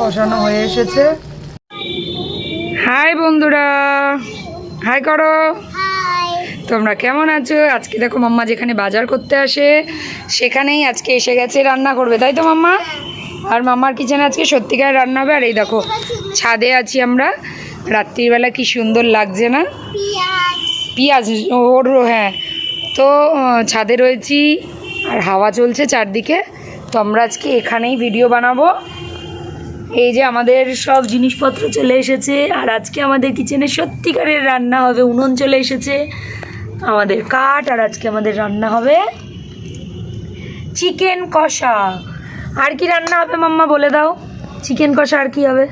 কষানো হয়ে এসেছে। হাই বন্ধুরা হাই করো। তোমরা কেমন আছো? আজকে দেখো মাম্মা যেখানে বাজার করতে আসে সেখানেই আজকে এসে গেছে রান্না করবে তাই তো মাম্মা? আর মাম্মার কিচেনে আজকে সত্যিকার রান্না হবে আর এই দেখো ছাদে আছি আমরা। রাত্রিবেলা কি সুন্দর লাগছে না? পিঁয়াজ। ওর হ্যাঁ। তো ছাদে রয়েছি আর হাওয়া চলছে চারদিকে। তো আমরা আজকে এখানেই ভিডিও বানাবো। এই যে আমাদের সব জিনিসপত্র চলে এসেছে আর আজকে আমাদের কিচেনে সত্যিকারের রান্না হবে উনুন চলে এসেছে আমাদের কাঠ আর আজকে আমাদের রান্না হবে চিকেন কষা। আর কি রান্না হবে মাম্মা বলে দাও চিকেন কষা আর কি হবে?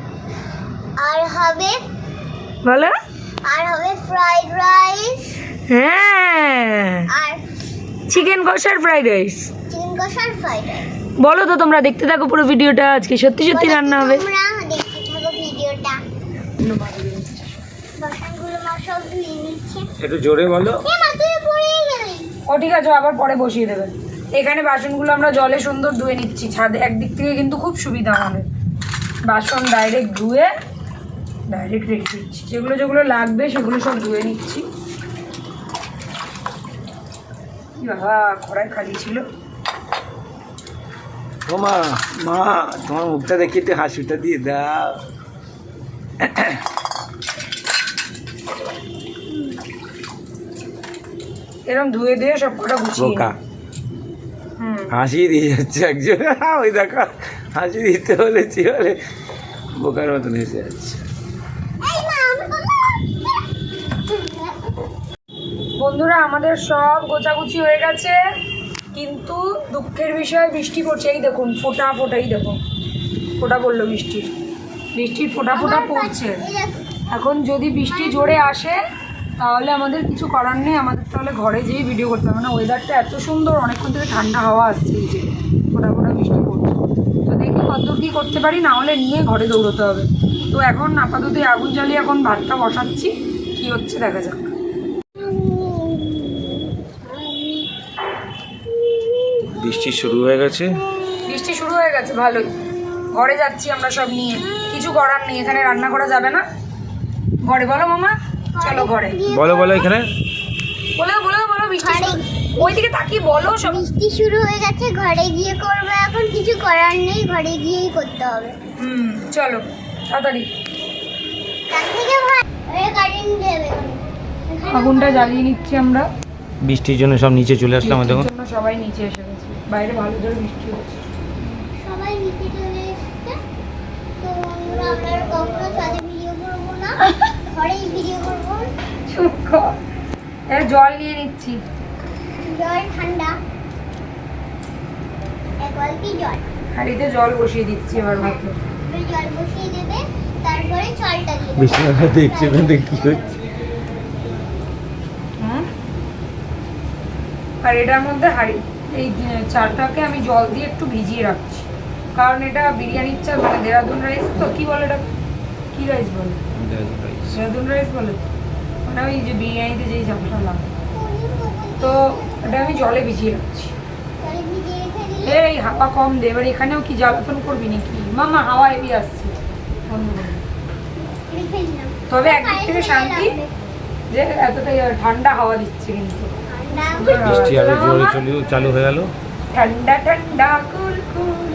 আর হবে বলো। আর হবে ফ্রাইড রাইস হ্যাঁ। আর চিকেন কষার ফ্রাইড রাইস চিকেন কষার ফ্রাইড রাইস বলো তো তোমরা দেখতে থাকো পুরো ভিডিওটা। আজকে সত্যি সত্যি রান্না হবে। তোমরা দেখতে থাকো ভিডিওটা। বাসনগুলো মা সব ধুয়ে নিচ্ছে। একটু জোরে বলো। এ মা তুই পড়েই গেলি। ও ঠিক আছে আবার পরে বসিয়ে দেবে। এখানে বাসনগুলো আমরা জলে সুন্দর ধুয়ে নিচ্ছি। ছাদে একদিক থেকে কিন্তু খুব সুবিধা আমাদের। বাসন ডাইরেক্ট ধুয়ে ডাইরেক্ট রেখে দিচ্ছি। যেগুলো যেগুলো লাগবে সেগুলো সব ধুয়ে নিচ্ছি। বাবা কড়াই খালি ছিল। ও মা মা তোমার মুখটা দেখি একটু হাসিটা দিয়ে দাও। এরকম ধুয়ে দিয়ে সব কটা গুছিয়ে বোকা। হাসি দিয়ে যাচ্ছে একজন। ওই দেখো হাসি দিতে বলেছি বলে বোকার মতন হেসে যাচ্ছে। বন্ধুরা আমাদের সব গোছাগুছি হয়ে গেছে। কিন্তু দুঃখের বিষয়ে বৃষ্টি পড়ছে। এই দেখুন ফোটা ফোটাই দেখুন। ফোটা পড়ল বৃষ্টির। বৃষ্টির ফোটা ফোটা পড়ছে। এখন যদি বৃষ্টি জোরে আসে তাহলে আমাদের কিছু করার নেই। আমাদের তাহলে ঘরে যেয়ে ভিডিও করতে হবে। না ওয়েদারটা এত সুন্দর অনেকক্ষণ থেকে ঠান্ডা হাওয়া আসছে এই যে ফোটা ফোটা বৃষ্টি পড়ছে। তো দেখি কতদূর কী করতে পারি না হলে নিয়ে ঘরে দৌড়তে হবে। তো এখন আপাতত আগুন জ্বালিয়ে এখন ভাতটা বসাচ্ছি। কী হচ্ছে দেখা যাক। বৃষ্টি শুরু হয়ে গেছে। বৃষ্টি শুরু হয়ে গেছে ভালোই। ঘরে যাচ্ছি আমরা সব নিয়ে। কিছু করার নেই এখানে রান্না করা যাবে না। ঘরে বলো মামা চলো ঘরে। বলো বলো এখানে। বলো বলো বলো বৃষ্টি ওইদিকে তাকিয়ে বলো সব। বৃষ্টি শুরু হয়ে গেছে ঘরে গিয়ে করব এখন। কিছু করার নেই ঘরে গিয়েই করতে হবে। হুম চলো তাড়াতাড়ি। আগুনটা জ্বালিয়ে নিচ্ছি আমরা। বৃষ্টির জন্য সব নিচে চলে আসলাম দেখুন। সবাই নিচে এসে বাইরে ভালো জোরে বৃষ্টি হচ্ছে। সবাই নিচে চলে এসছে। তো আমরা কখনো ছাদে ভিডিও করব না। ঘরেই ভিডিও করব। চুপ কর। এ, জল নিয়ে নিচ্ছি। জল ঠান্ডা। এক বালতি জল। হাঁড়িতে জল বসিয়ে দিচ্ছি এবার ভাতে জল বসিয়ে দেবে তারপরে দিয়ে। বিছানা দেখছে কি হচ্ছে। আর এটার মধ্যে হাঁড়ি। এই যে চালটাকে আমি জল দিয়ে একটু ভিজিয়ে রাখছি। কারণ এটা বিরিয়ানির চাল মানে দেরাদুন রাইস তো? কি বলে এটা কি রাইস বলে? দেরাদুন রাইস। বলে তো? মানে ওই যে বিরিয়ানিতে যেই চালটা লাগে। তো এটা আমি জলে ভিজিয়ে রাখছি। এই হাওয়া কম দে। এবার এখানেও কি জ্বালাতন করবি নাকি? মামা হাওয়া এবি আসছে। তবে একদিক থেকে শান্তি যে এতটা ঠান্ডা হাওয়া দিচ্ছে কিন্তু। বৃষ্টি আরও জোরে চলে চালু হয়ে গেল। ঠান্ডা ঠান্ডা কুল কুল।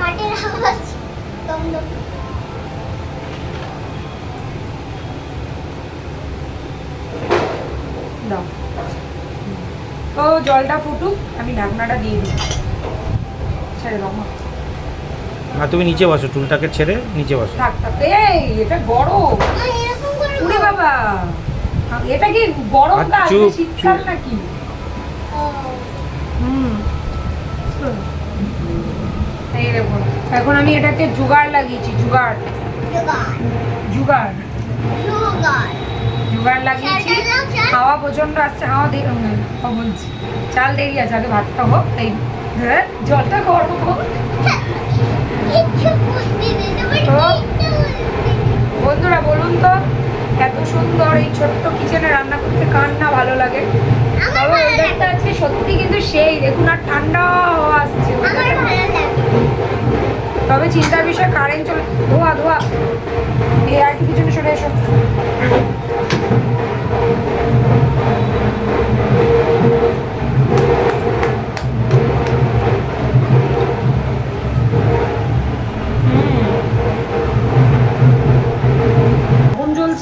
কাঠের আওয়াজ দম দম। দাও। তো জলটা ফুটুক আমি ঢাকনাটা দিয়ে দিই। ছেড়ে দাও মা। আর তুমি নিচে বসো টুলটাকে ছেড়ে নিচে বসো। থাক থাক। এই এটা গরম। না, উড়ে বাবা। এটা কি গরম আর শীতকাল নাকি? ও, হুম। এই দেখুন এখন আমি এটাকে জুগাড় লাগিয়েছি জোগাড়। জুগাড়। জোগাড় লাগিয়েছি। চাল। হাওয়া প্রচণ্ড আসছে হাওয়া দিয়ে বলছি। চাল দেরি আছে আগে ভাতটা হোক এই হ্যাঁ, জলটা গরম হোক। বন্ধুরা বলুন তো সুন্দর এই ছোট্ট কিচেনে রান্না করতে কার না ভালো লাগে। ওয়েদারটা লাগে সত্যি কিন্তু সেই। দেখুন আর ঠান্ডা হাওয়া আসছে। তবে চিন্তার বিষয় কারেন্ট চলে ধোয়া ধোয়া। এই আর কি পিছনে সরে এসো।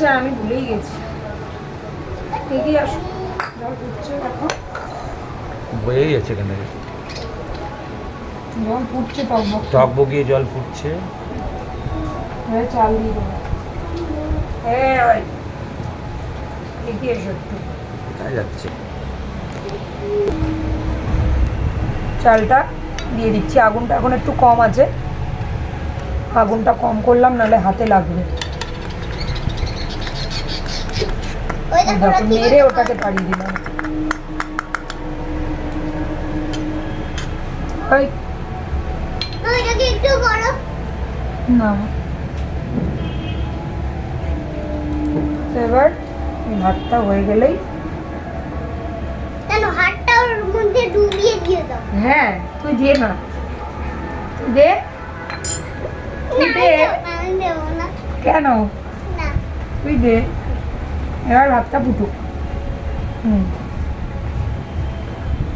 কোন আমি ভুলেই গেছি। এগিয়ে আসো। জল ফুটছে দেখো। বয়েই আছে এখানে জল ফুটছে টক বক জল ফুটছে। হ্যাঁ চাল দিয়ে দেবো। হ্যাঁ এগিয়ে এসো একটু। যাচ্ছে? চালটা দিয়ে দিচ্ছি। আগুনটা এখন একটু কম আছে। আগুনটা কম করলাম নাহলে হাতে লাগবে ওই দেখো দেখো রাত্রি মেরে ওটাকে দিলাম। না, এবার ভাতটা হয়ে গেলেই কেন হাতটা ওর মধ্যে ডুবিয়ে দিয়ে দাও। হ্যাঁ তুই দে না। তুই দে। তুই কেন? তুই দে। এবার ভাতটা ফুটুক। হুম।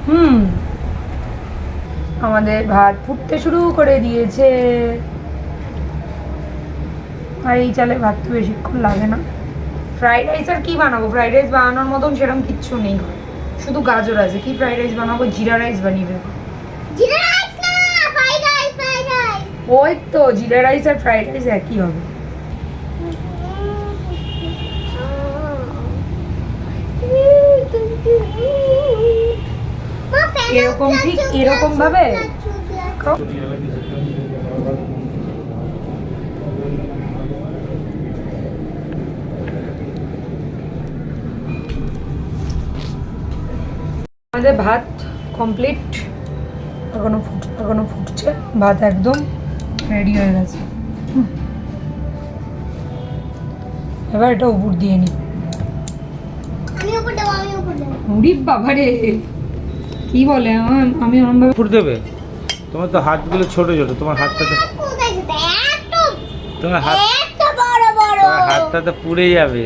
হুম। আমাদের ভাত ফুটতে শুরু করে দিয়েছে। আর এই চালে ভাত তো বেশিক্ষণ লাগে না। ফ্রাইড রাইস আর কি বানাবো? ফ্রাইড রাইস বানানোর মতন সেরকম কিচ্ছু নেই শুধু গাজর আছে। কি ফ্রাইড রাইস বানাবো? জিরা রাইস বানিয়ে দেবো। জিরা রাইস না ফ্রাইড রাইস ফ্রাইড রাইস। ওই তো জিরা রাইস আর ফ্রাইড রাইস একই হবে। এরকম ঠিক এরকম ভাবে? আমাদের ভাত কমপ্লিট এখনও ফুট এখনও ফুটছে। ভাত একদম রেডি হয়ে গেছে। এবার এটা উপর দিয়ে নিই আমি উপর দেবো আমি উপর দেবো। উড়ি বাবারে। কি বলে আমার- আমি ওরমভাবে ফুট দেবে? তোমার তো হাতগুলো ছোট ছোট তোমার হাতটা তো তোমার হাত এত বড় বড়। তোমার হাতটা তো পুড়ে যাবে।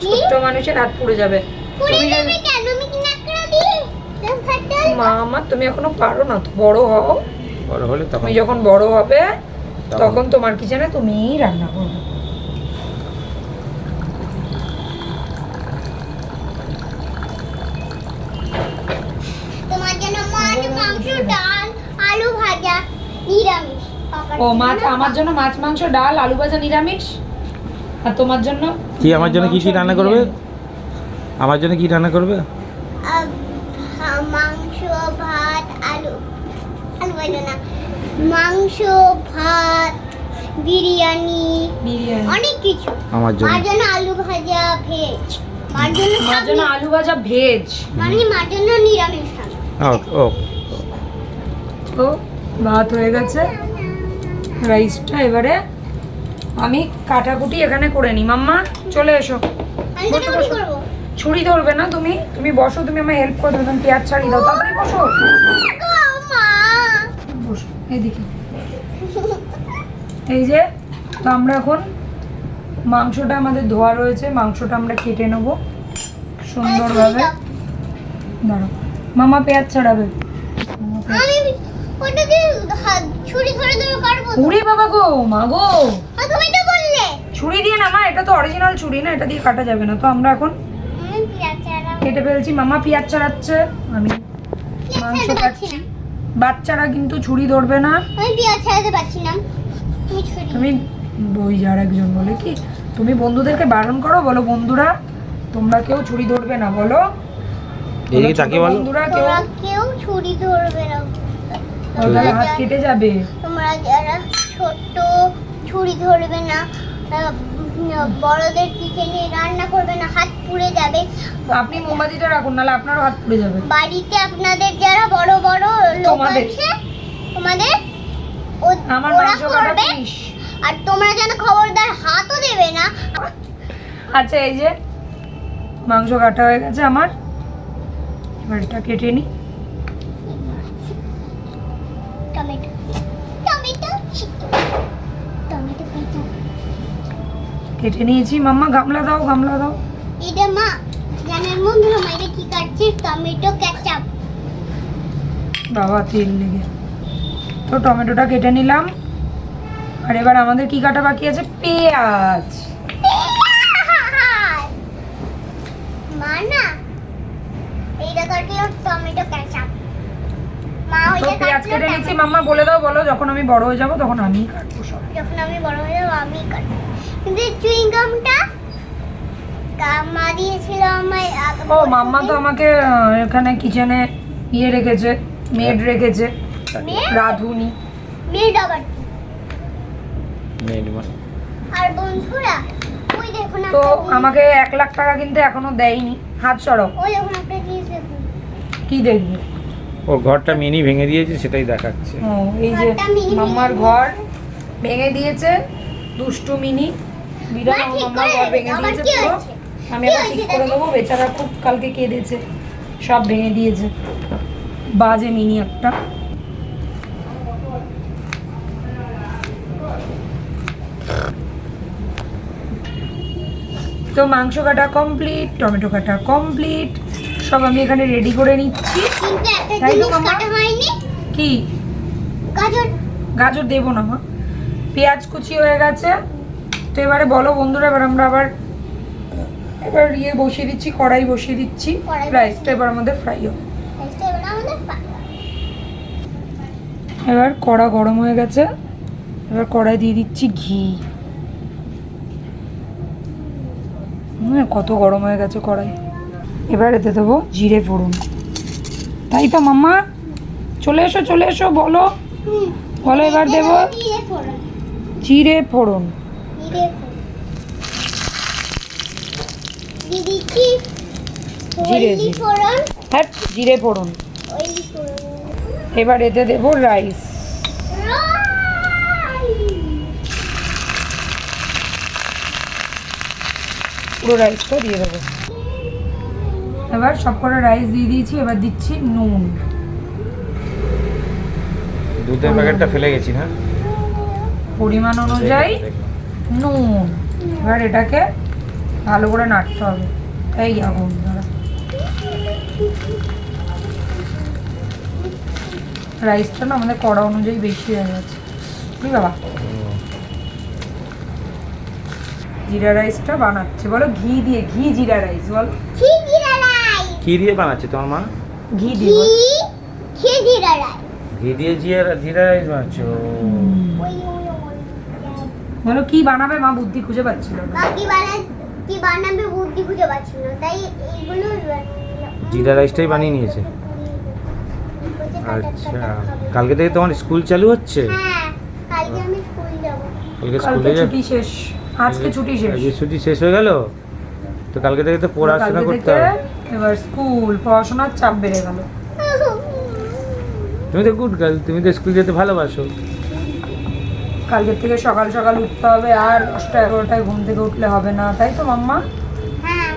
কি? ছোট্ট মানুষের হাত পুড়ে যাবে। পুড়ে তুমি যাবে কেন? আমি কি না করে দিই তুমি ফাটাল মা আমার তুমি এখনও পারো না তো বড় হও। বড় হলে তখন তুমি যখন বড় হবে তখন তোমার কিচেনে তুমিই রান্না করবে তোমার জন্য মাছ মাংস ডাল আলু ভাজা নিরামিষ পাপার ও মাছ আমার জন্য মাছ মাংস ডাল আলু ভাজা নিরামিষ? আর তোমার জন্য? কি আমার জন্য কি কি রান্না করবে? আমার জন্য কি রান্না করবে? মাংস ভাত আলু। আলু ভাজা না। মাংস ভাত বিরিয়ানি বিরিয়ানি। অনেক কিছু। আমার জন্য। মার জন্য আলু ভাজা ভেজ। মার জন্য আমার জন্য আলু ভাজা ভেজ। মানে মার জন্য নিরামিষ রান্না। ও ও তো ভাত হয়ে গেছে। রাইসটা এবারে? আমি কাটাকুটি এখানে করে নিই মাম্মা চলে এসো। বসো, ছুরি ধরবে না তুমি? তুমি বসো তুমি আমার হেল্প করে দেবে তুমি পেঁয়াজ ছাড়িয়ে দাও। তাড়াতাড়ি বসো। বসো এইদিকে। এই যে তো আমরা এখন মাংসটা আমাদের ধোয়া রয়েছে। মাংসটা আমরা কেটে নেব সুন্দরভাবে। দাঁড়াও। মামা পেঁয়াজ ছাড়াবে। মামা পেঁয়াজ- ওটা দিয়ে হাত ছুরি ধরে ধরে কাটবো উড়ি বাবা গো মা গো। তুমি তো বললে। ছুরি দিয়ে না মা এটা তো অরিজিনাল ছুরি না এটা দিয়ে কাটা যাবে না। তো আমরা এখন কেটে ফেলছি। মামা পেঁয়াজ ছাড়াচ্ছে। আমি মাংস কাটছি। বাচ্চারা কিন্তু ছুরি ধরবে না। আমি পেঁয়াজ ছাড়াতে পারছি না। তুমি বই যার একজন বলে কি? তুমি বন্ধুদেরকে বারণ করো বলো বন্ধুরা তোমরা কেউ ছুরি ধরবে না বলো। বলো, এদিকে তাকিয়ে বলো? বন্ধুরা কেউ কেউ ছুরি ধরবে না। তোমরা হাত কেটে যাবে। তোমরা যারা ছোট্ট ছুরি ধরবে না বড়দের কিচেনে রান্না করবে না হাত পুড়ে যাবে। আপনি মোমবাতিটা রাখুন নাহলে আপনারও হাত পুড়ে যাবে। বাড়িতে আপনাদের যারা বড় বড় লোক। আছে তোমাদের ওরা করবে। আর তোমরা যেন খবরদার হাতও দেবে না। আচ্ছা এই যে মাংস কাটা হয়ে গেছে আমার। এবার এটা কেটে নিই কেটে নিয়েছি। মাম্মা গামলা দাও গামলা দাও। এটা মা জানেন বন্ধুরা মা এটা কি কাটছে? Tomato ketchup. বাবা তেল লেগে। তো টমেটোটা কেটে নিলাম। আর এবার আমাদের কি কাটা বাকি আছে? পেঁয়াজ। মা না এইটা কাটলো টমেটো কেচাপ। তো পেঁয়াজ কেটে নিচ্ছি মাম্মা বলে দাও বলো যখন আমি বড় হয়ে যাব তখন আমি কাটবো সব। যখন আমি বড় হয়ে যাব আমি কাটবো। কিন্তু চুইং গামটা মা দিয়েছিল আগে ও মাম্মা তো আমাকে এখানে কিচেনে ইয়ে রেখেছে মেড রেখেছে রাধুনি। মেয়ে ডাবার মেড মানে? আর বন্ধুরা ওই দেখুন তো আমাকে এক লাখ টাকা কিন্তু এখনও দেয়নি। হাত সরো ওই দেখুন একটা জিনিস দেখুন। কি দেখবি? ও ঘরটা মিনি ভেঙে দিয়েছে সেটাই দেখাচ্ছে। ও এই যে মাম্মার ঘর ভেঙে দিয়েছে দুষ্টু মিনি। বিড়াল মা, মাম্মার ঘর ভেঙে দিয়েছে পুরো। আমি আবার ঠিক করে? দেবো বেচারা খুব কালকে কেঁদেছে সব ভেঙে দিয়েছে। বাজে মিনি একটা। তো মাংস কাটা কমপ্লিট টমেটো কাটা কমপ্লিট। সব আমি এখানে রেডি করে নিচ্ছি। তাই তো মামা? কি? গাজর। গাজর দেবো না মা। পেঁয়াজ কুচি হয়ে গেছে। তো এবারে বলো বন্ধুরা এবার আমরা আবার এবার ইয়ে বসিয়ে দিচ্ছি কড়াই বসিয়ে দিচ্ছি। রাইসটা এবার আমাদের ফ্রাই হবে। এবার কড়া গরম হয়ে গেছে। এবার কড়াই দিয়ে দিচ্ছি ঘি। কত গরম হয়ে গেছে কড়াই। এবার এতে দেবো জিরে ফোড়ন। তাই তো মাম্মা? চলে এসো চলে এসো বলো। বলো এবার দেবো। জিরে ফোড়ন। জিরে হ্যাঁ জিরে ফোড়ন। এবার এতে দেবো রাইস। পুরো রাইসটা দিয়ে দেবো। এবার সব করে রাইস দিয়ে দিয়েছি এবার দিচ্ছি নুন। দুধের প্যাকেটটা ফেলে গেছি না? পরিমাণ অনুযায়ী নুন। এবার এটাকে ভালো করে নাড়তে হবে। এই আগুন রাইসটা না আমাদের কড়া অনুযায়ী বেশি হয়ে গেছে। বুঝলি বাবা? জিরা রাইসটা বানাচ্ছে। বলো ঘি দিয়ে ঘি জিরা রাইস বলো। ঘি কি দিয়ে বানাচ্ছে তোমার মা? ঘি দিয়ে। ঘি জিরা রাই ঘি দিয়ে জিরা জিরা রাইস বানাচ্ছো? বলো কি বানাবে? মা বুদ্ধি খুঁজে পাচ্ছিল না। বাকি বানা কি বানাবে বুদ্ধি খুঁজে পাচ্ছি না। তাই এইগুলো জিরা রাইসটাই বানিয়ে নিয়েছে। আচ্ছা। কালকে থেকে তোমার স্কুল চালু হচ্ছে? হ্যাঁ কালকে আমি স্কুল যাব। কালকে কালকে স্কুলে যা- ছুটি শেষ। আজকে ছুটি শেষ। আজকে ছুটি শেষ হয়ে গেল? তো কালকে থেকে তো পড়াশোনা করতে হবে। এবার স্কুল পড়াশোনার চাপ বেড়ে গেল। তুমি তো গুড গার্ল তুমি তো স্কুল যেতে ভালোবাসো। কালকের থেকে সকাল সকাল উঠতে হবে আর দশটা এগারোটায় ঘুম থেকে উঠলে হবে না তাই তো মাম্মা? হ্যাঁ।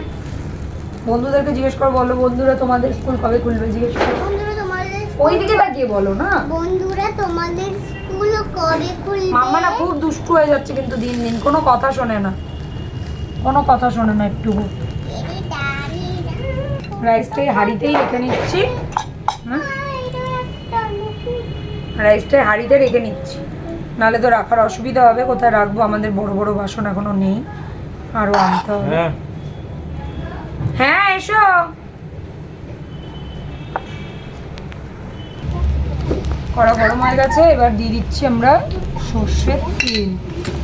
বন্ধুদেরকে জিজ্ঞেস করো বলো বন্ধুরা তোমাদের স্কুল কবে খুলবে জিজ্ঞেস করো। ওই দিকে তাকিয়ে বলো না। বন্ধুরা তোমাদের স্কুল কবে খুলবে? মাম্মা না খুব দুষ্টু হয়ে যাচ্ছে কিন্তু দিন দিন কোনো কথা শোনে না। কোনো কথা শোনে না একটু রাইসটাই হাঁড়িতেই রেখে নিচ্ছি। রাইসটাই হাঁড়িতে রেখে নিচ্ছি। নাহলে তো রাখার অসুবিধা হবে কোথায় রাখব? আমাদের বড় বড় বাসন এখনও নেই আরও আনতে হবে। হ্যাঁ। হ্যাঁ এসো। কড়া গরম হয়ে গেছে এবার দিয়ে দিচ্ছি আমরা সর্ষের তেল।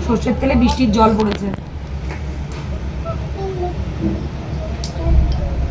সর্ষের তেলে বৃষ্টির জল পড়েছে।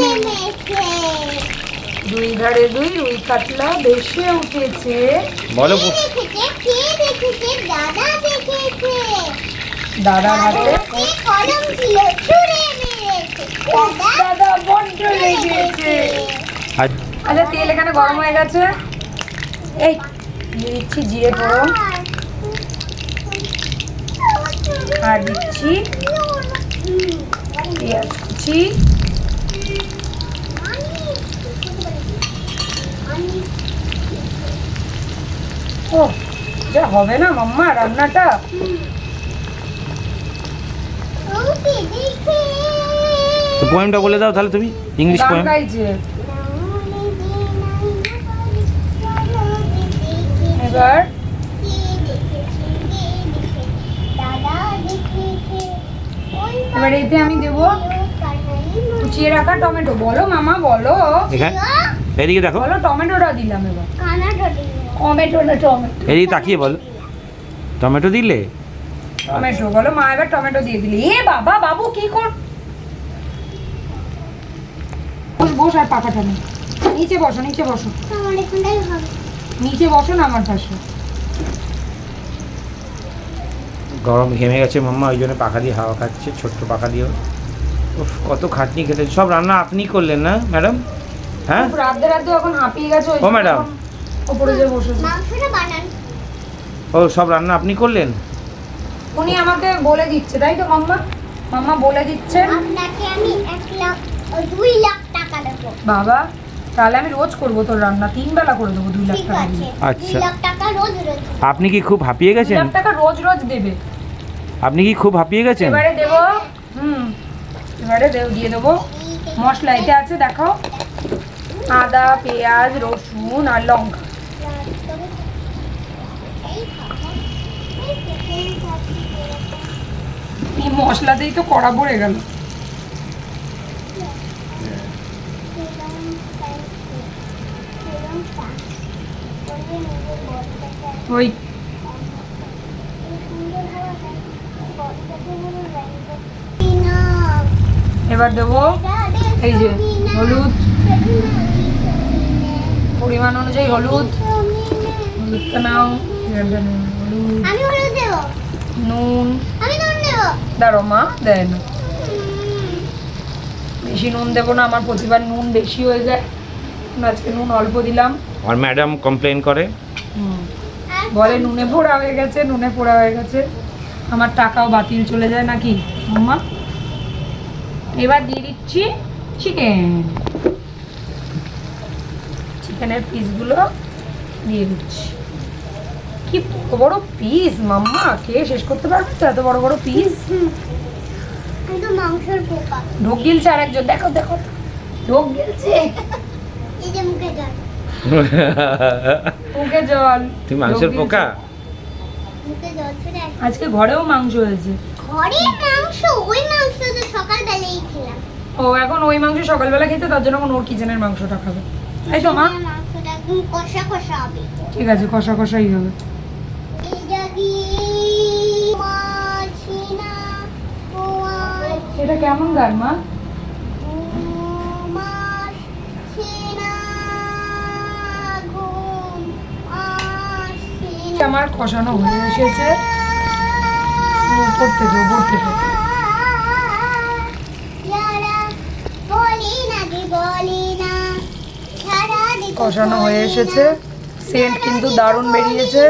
নেমেছে দুই ধারে দুই রুই কাতলা ভেসে উঠেছে। বলো দাদা হাতে দাদা দাদা বড্ড লেগেছে আচ্ছা তেল এখানে গরম হয়ে গেছে? এই দিচ্ছি জিরে ফোড়ন। আর দিচ্ছি পেঁয়াজ কুচি। ও যা হবে না মাম্মা রান্নাটা? পোয়েমটা বলে দাও তাহলে তুমি ইংলিশ পোয়েম এবার? এবার এতে আমি দেবো কুচিয়ে রাখা টমেটো। বলো মামা বলো। এদিকে দেখো। বলো টমেটোটা দিলাম এবার। টমেটো না টমেটো? এদিকে তাকিয়ে বলো। টমেটো দিলে? টমেটো বলো মা এবার টমেটো দিয়ে দিলি। এ বাবা বাবু কি কর বস বস আর পাখাটা নেই নিচে বসো নিচে বসো। নিচে বসো না আমার পাশে। গরম ঘেমে গেছে মাম্মা ওই জন্য পাখা দিয়ে হাওয়া খাচ্ছে ছোট্ট পাখা দিয়েও। উফ, কত খাটনি খেতে সব রান্না আপনি করলেন না ম্যাডাম? হ্যাঁ? রাধে এখন হাঁপিয়ে গেছে ও, ম্যাডাম। ওপরে যে বসেছে মাংসটা বানান? ও সব রান্না আপনি করলেন? উনি আমাকে বলে দিচ্ছে তাই তো মাম্মা? মাম্মা বলে দিচ্ছে। আপনাকে আমি এক লাখ ও, দুই লাখ টাকা দেবো। বাবা তাহলে আমি রোজ করব তোর রান্না তিন বেলা করে দেবো দুই লাখ টাকা আচ্ছা। লাখ টাকা রোজ রোজ। আপনি কি খুব হাঁপিয়ে গেছেন লাখ টাকা রোজ রোজ দেবে। আপনি কি খুব হাঁপিয়ে গেছেন? এবারে দেবো হুম এবারে দেব- দিয়ে দেবো। মশলা এতে আছে দেখো আদা পেঁয়াজ রসুন আর লঙ্কা এই মশলাতেই তো কড়া পড়ে গেল। ওই এবার দেবো এই যে হলুদ। পরিমাণ অনুযায়ী হলুদ। হলুদটা নাও। হলুদ। আমি হলুদ নুন। দাঁড়ো মা দেয় না বেশি নুন দেবো না আমার প্রতিবার নুন বেশি হয়ে যায়। আজকে নুন অল্প দিলাম। আর ম্যাডাম কমপ্লেন করে? বলে নুনে পোড়া হয়ে গেছে নুনে পোড়া হয়ে গেছে। আমার টাকাও বাতিল চলে যায় নাকি? মাম্মা এবার দিয়ে দিচ্ছি চিকেন চিকেনের পিসগুলো দিয়ে দিচ্ছি। কি বড় বড় পিস মাম্মা কে শেষ করতে পারবে তো এত বড় বড় পিস আমি মাংসের পোকা ঢোক গিলছে আর একজন দেখো দেখো। ঢোক গিলছে। মুখে জল। মুখে মাংসের পোকা। আজকে ঘরেও মাংস হয়েছে। ঘরে মাংস ওই মাংস তো সকালবেলাই খেলাম। ও এখন ওই মাংস সকালবেলা খেতে তার জন্য এখন ওর কিচেনের মাংসটা খাবে। তাই তো মা? মাংসটা কষা কষা হবে। ঠিক আছে কষা কষাই হবে। এটা কেমন গান, মা? আমার কষানো হয়ে এসেছে। না সারা দিন কষানো হয়ে এসেছে। সেন্ট কিন্তু দারুণ বেরিয়েছে।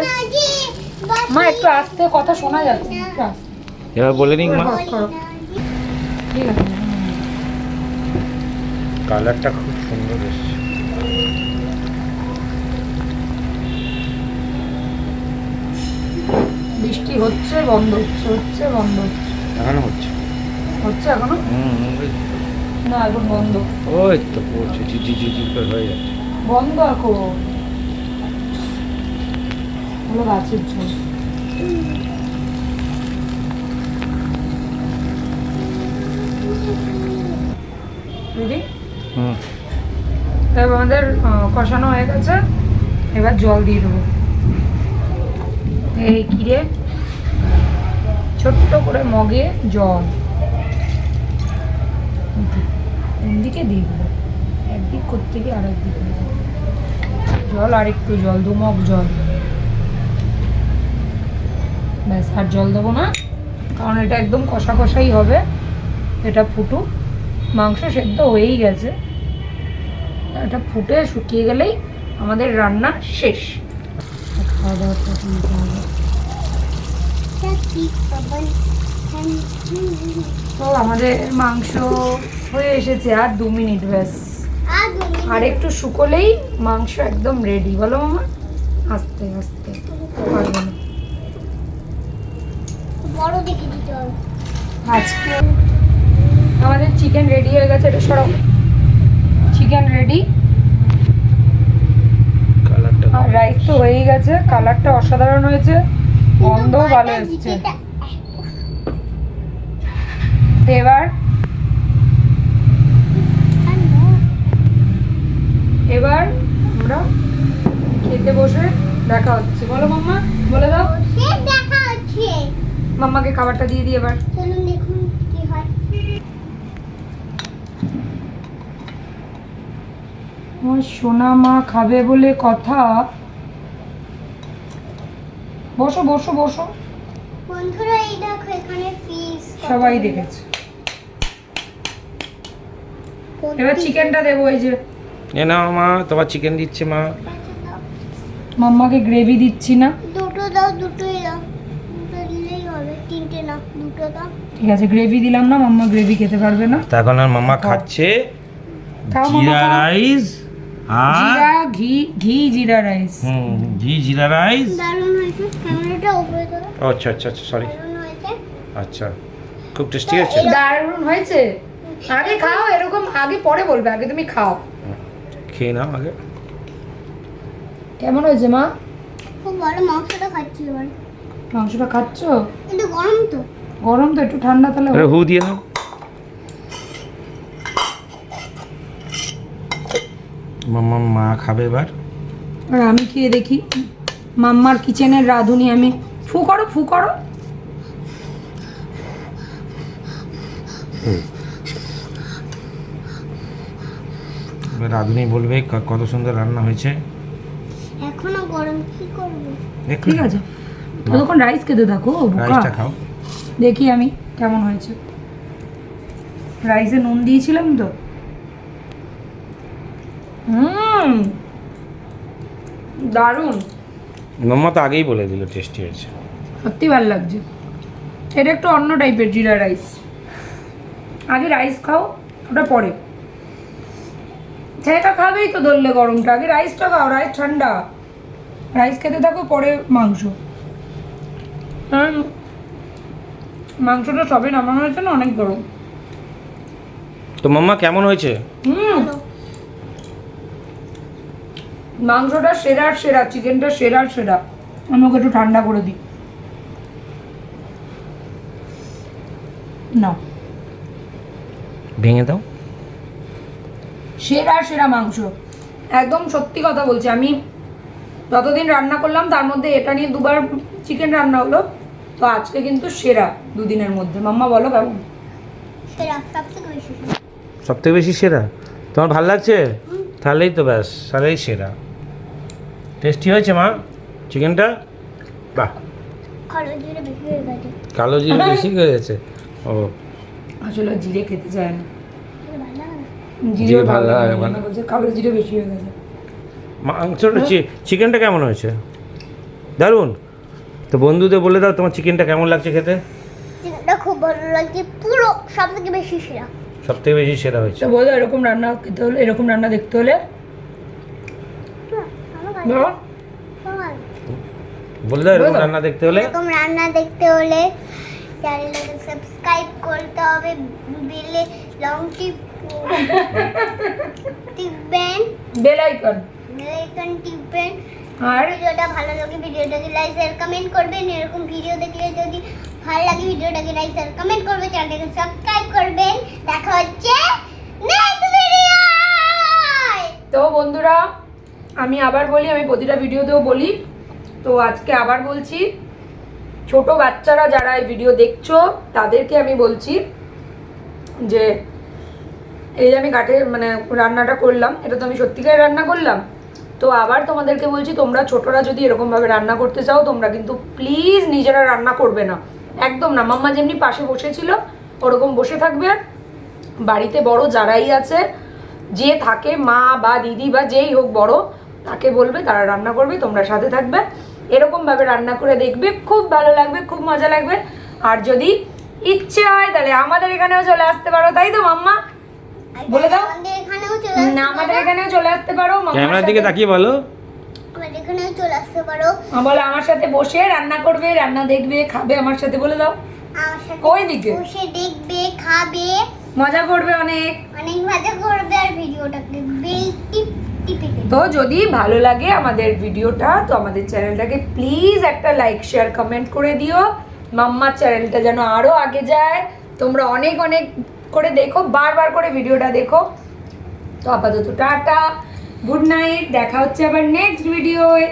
মা একটু আস্তে কথা শোনা যাচ্ছে এবার বলে নিন মা। ঠিক আছে। কালারটা খুব সুন্দর এসছে। বৃষ্টি হচ্ছে বন্ধ হচ্ছে হচ্ছে বন্ধ হচ্ছে। এখনও হচ্ছে। হচ্ছে এখনও? হুম না এখন বন্ধ। ওই তো পড়ছে ঝিঝি ঝিঝি করে হয়ে যাচ্ছে। বন্ধ এখন হলো গাছের ঝোল তারপর আমাদের কষানো হয়ে গেছে। এবার জল দিয়ে দেবো। এই কিরে? ছোট্ট করে মগে জল। দিকে দিয়ে দেবো। একদিক করতে গিয়ে আর একদিক হয়ে যায়। জল আর একটু জল দুমক জল। ব্যাস, আর জল দেবো না, কারণ এটা একদম কষা কষাই হবে। এটা ফুটুক। মাংস সেদ্ধ হয়েই গেছে। এটা ফুটে শুকিয়ে গেলেই আমাদের রান্না শেষ। খাওয়া হবে। তো আমাদের মাংস হয়ে এসেছে আর দু মিনিট, ব্যাস। আর একটু শুকোলেই মাংস একদম রেডি বলো মামা? আস্তে আস্তে। পারব বড় দেখে দিতে হবে। আজকে আমাদের চিকেন রেডি হয়ে গেছে এটা সরাও চিকেন রেডি কালারটা আর রাইস তো হয়েই গেছে কালারটা অসাধারণ হয়েছে গন্ধও ভালো এসছে। এবার এবার আমরা খেতে বসে দেখা হচ্ছে। বলো মাম্মা বলে দাও। মাম্মাকে খাবারটা দিয়ে দিই এবার। চলুন দেখুন কি হয়। আমার সোনা মা খাবে বলে কথা। বসো বসো বসো। বন্ধুরা এই দেখো এখানে ফিস সবাই দেখেছে। এবার চিকেনটা দেবো এই যে। এ নাও মা তোমার চিকেন দিচ্ছে মা। মাম্মাকে গ্রেভি দিচ্ছি না। দুটো দাও দাও দুটো দিলেই হবে তিনটে না দুটো দাও ঠিক আছে গ্রেভি দিলাম না মাম্মা গ্রেভি খেতে পারবে না। তা এখন আর মামা খাচ্ছে জিরা রাইস আর জিরা ঘি ঘি জিরা রাইস হুম ঘি জিরা রাইস দারুণ হয়েছে ক্যামেরাটা উপরে আচ্ছা আচ্ছা আচ্ছা সরি হয়েছে। আচ্ছা খুব টেস্টি আছে দারুণ হয়েছে। আগে খাও এরকম আগে পরে বলবে আগে তুমি খাও। খেয়ে নাও আগে। কেমন হয়েছে মা? খুব ভালো মাংসটা খাচ্ছি এবার। মাংসটা খাচ্ছ? কিন্তু গরম তো। গরম তো একটু ঠান্ডা তাহলে আরে হু দিয়ে নাও। মাম্মা মা খাবে এবার। আর আমি খেয়ে দেখি। মাম্মার কিচেনের রাঁধুনি আমি। ফু করো ফু করো। এবার রাঁধুনি বলবে কত সুন্দর রান্না হয়েছে। এখনও গরম কি করব? ঠিক আছে। ততক্ষণ রাইস খেতে থাকো রাইসটা খাও। দেখি আমি কেমন হয়েছে। রাইসে নুন দিয়েছিলাম তো। হুম দারুণ। মাম্মা তো আগেই বলে দিল টেস্টি হয়েছে। সত্যি ভালো লাগছে। এটা একটু অন্য টাইপের জিরা রাইস। আগে রাইস খাও ওটা পরে। ছেলেটা খাবেই তো ধরলে গরমটা। আগে রাইসটা খাও রাইস ঠান্ডা। রাইস খেতে থাকো পরে মাংস। কারণ মাংসটা সবে নামানো হয়েছে না অনেক গরম। তো মাম্মা কেমন হয়েছে? হুম। মাংসটা সেরার সেরা চিকেনটা সেরা আমি ওকে একটু ঠান্ডা করে দিই। না ভেঙে দাও। সেরা সেরা মাংস। একদম সত্যি কথা বলছি আমি যতদিন রান্না করলাম তার মধ্যে এটা নিয়ে দুবার চিকেন রান্না হলো। তো আজকে কিন্তু সেরা দুদিনের মধ্যে। মাম্মা বলো কেমন? সেরা সব থেকে বেশি সেরা। তোমার ভালো লাগছে? তাহলেই তো ব্যাস তাহলেই সেরা। টেস্টি হয়েছে মা? চিকেনটা বাহ। কালো জিরে বেশি হয়ে গেছে। কালো জিরে বেশি হয়ে গেছে। ও। আসলে জিরে খেতে চায় না। জিরে ভালো লাগে লাগে না না। বলছে কালো জিরে বেশি হয়ে গেছে। মাংসটা চি- চিকেনটা কেমন হয়েছে? দারুণ। তো বন্ধুদের বলে দাও তোমার চিকেনটা কেমন লাগছে খেতে? চিকেনটা খুব ভালো লাগছে পুরো সব থেকে বেশি সেরা। সব থেকে বেশি সেরা হয়েছে। তো বলো এরকম রান্না খেতে হলে এরকম রান্না দেখতে হলে। বলো। বলে দাও এরকম রান্না দেখতে হলে। এরকম রান্না দেখতে হলে চ্যানেলটাকে সাবস্ক্রাইব করতে হবে বেলে লং টিপ টিপবেন। বেল আইকন বেলাইকন টিপবেন। আর ভিডিওটা ভালো লাগে ভিডিওটাকে লাইক শেয়ার কমেন্ট করবেন এরকম ভিডিও দেখলে যদি ভালো লাগে ভিডিওটাকে লাইক শেয়ার কমেন্ট করবে চ্যানেলটাকে সাবস্ক্রাইব করবেন দেখা হচ্ছে নেক্সট ভিডিও তো বন্ধুরা আমি আবার বলি আমি প্রতিটা ভিডিওতেও বলি। তো আজকে আবার বলছি ছোট বাচ্চারা যারা এই ভিডিও দেখছ তাদেরকে আমি বলছি যে এই যে আমি কাঠে মানে রান্নাটা করলাম এটা তো আমি সত্যিকার রান্না করলাম? তো আবার তোমাদেরকে বলছি, তোমরা ছোটরা যদি এরকমভাবে রান্না করতে চাও, তোমরা কিন্তু প্লিজ নিজেরা রান্না করবে না। একদম না। মাম্মা যেমনি পাশে বসেছিল, ওরকম বসে থাকবে। বাড়িতে বড় যারাই আছে, যে থাকে, মা বা দিদি বা যেই হোক বড়, তাকে বলবে, তারা রান্না করবে, তোমরা সাথে থাকবে। এরকমভাবে রান্না করে দেখবে, খুব ভালো লাগবে, খুব মজা লাগবে। আর যদি ইচ্ছে হয়, তাহলে আমাদের এখানেও চলে আসতে পারো, তাই তো মাম্মা? বলে দাও। আমাদের এখানেও চলে না আসতে আমাদের পারো। এখানেও চলে আসতে পারো ক্যামেরার দিকে তাকিয়ে বলো। আমাদের এখানেও চলে আসতে পারো। মা বলে আমার সাথে বসে রান্না করবে রান্না দেখবে খাবে আমার সাথে বলে দাও। ওই দিকে? বসে দেখবে খাবে। মজা করবে অনেক। অনেক মজা করবে আর ভিডিওটাকে বেল টিপ টিপে দেবে। তো যদি ভালো লাগে আমাদের ভিডিওটা তো আমাদের চ্যানেলটাকে প্লিজ একটা লাইক শেয়ার কমেন্ট করে দিও। মাম্মার চ্যানেলটা যেন আরও আগে যায়। তোমরা অনেক অনেক করে দেখো, বারবার করে ভিডিওটা দেখো। তো আপাতত টাটা, গুড নাইট, দেখা হচ্ছে আবার নেক্সট ভিডিওয়ে